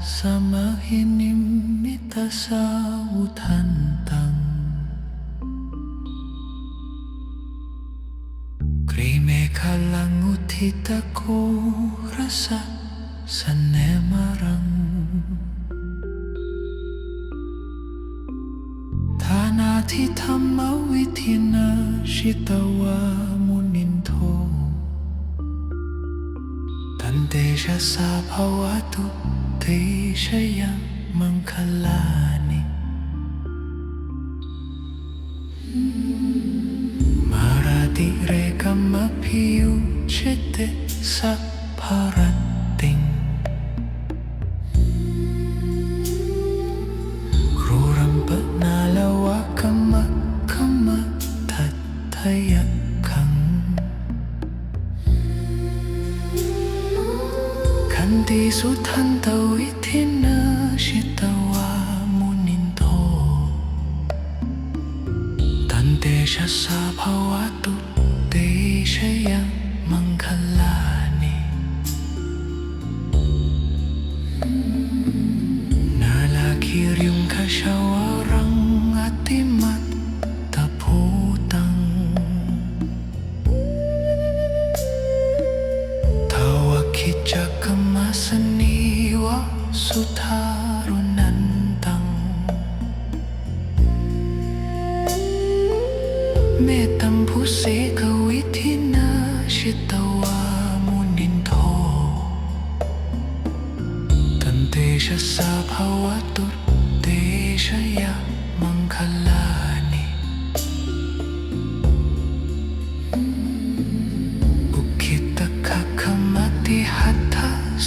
Samahi nimitta sa uthantang Krime kalang uthita ko rasa sanemarang Thanati dhamma vitina shitawa muninto Tantesha sa bhavatu अतिशयमङ्गलानि मारातिरेकमभियुज्यते सा just up what the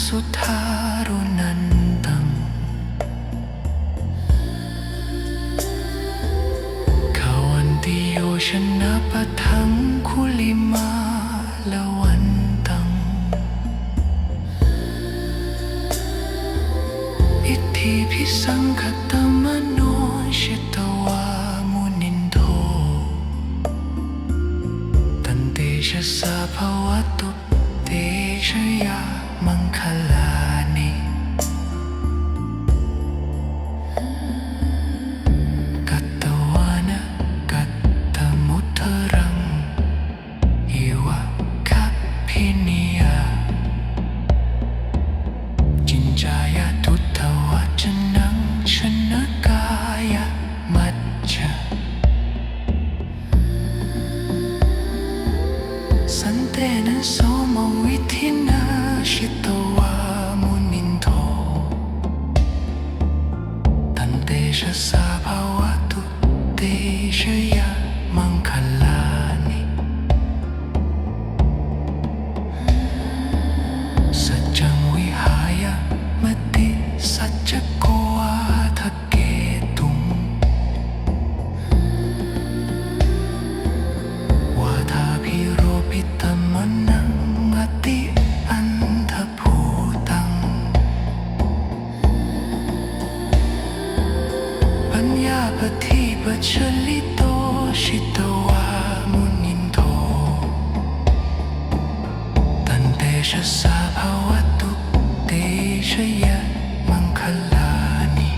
สุทารุนันตัง ขวันติโยชนะปะทังคุลิมาละวันตัง อิทธิพิสังคตมโนชิตวามุนินโท ตันเตชะสาภวตุเตชยา Mangalani Kattawana Kattamuttarang Iwa Kapiniya Jinjaya Tuttawajanang Shanakaya Matcha. Santena Soma Within que todo ชชิตวามุนินโทตนเตชสาภาวตุเตชยะมังคลานิ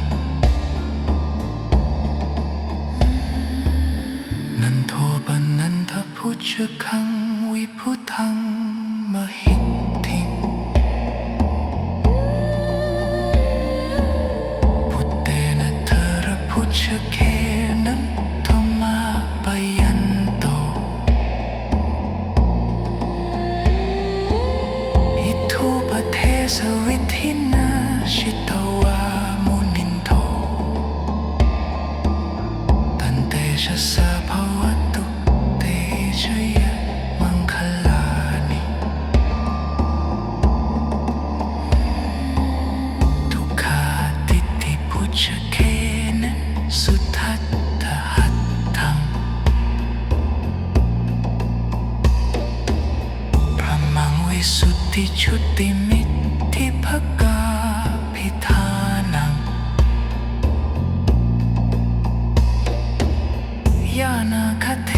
นันโทปนันทพุชคังวิพุทังมหิต Acate.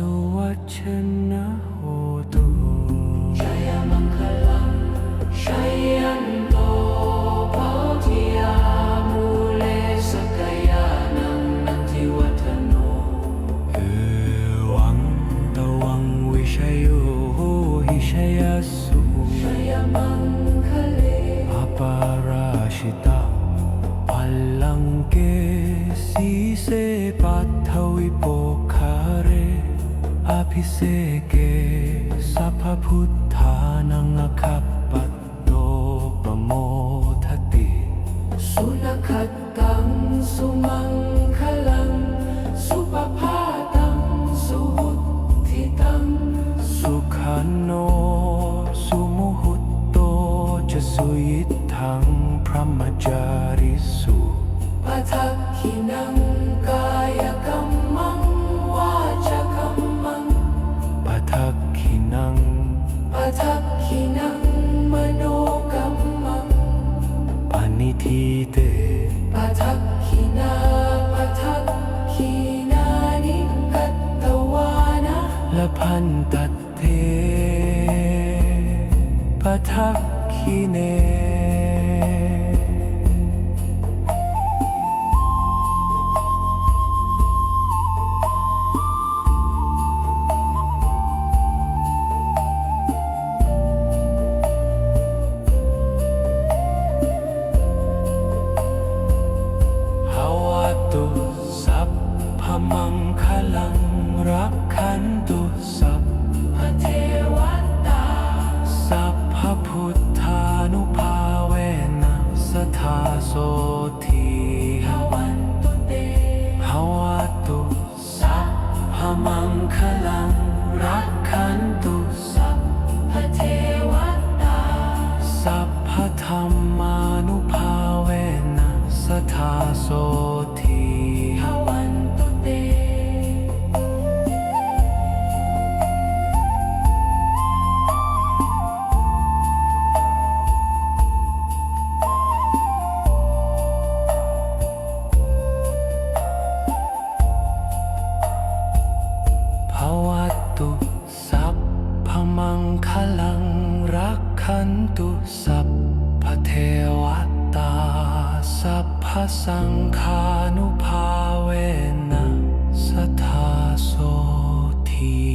สัจวัชนะโหตุชัยมังคลังชัย เสเกสัพพพุทธานังอคัปปัตโตปโมทติ สุนคัตตังสุมังคลัง สุปภาตังสุหุทิตัง สุขันโน สุมุหุตโตจะสุยิทังพระมจา ปณิทีเตป ทาโสทีหวันตุเตภาวะตุสัพพมังคลังรักขันตุสัพพเทวตา สัพพธรรมานุภาเวนะสทาโส ตุสัพพมังคลังรักขันตุสัพพเทวตา สัพพสังฆานุภาเวนะสทาโสที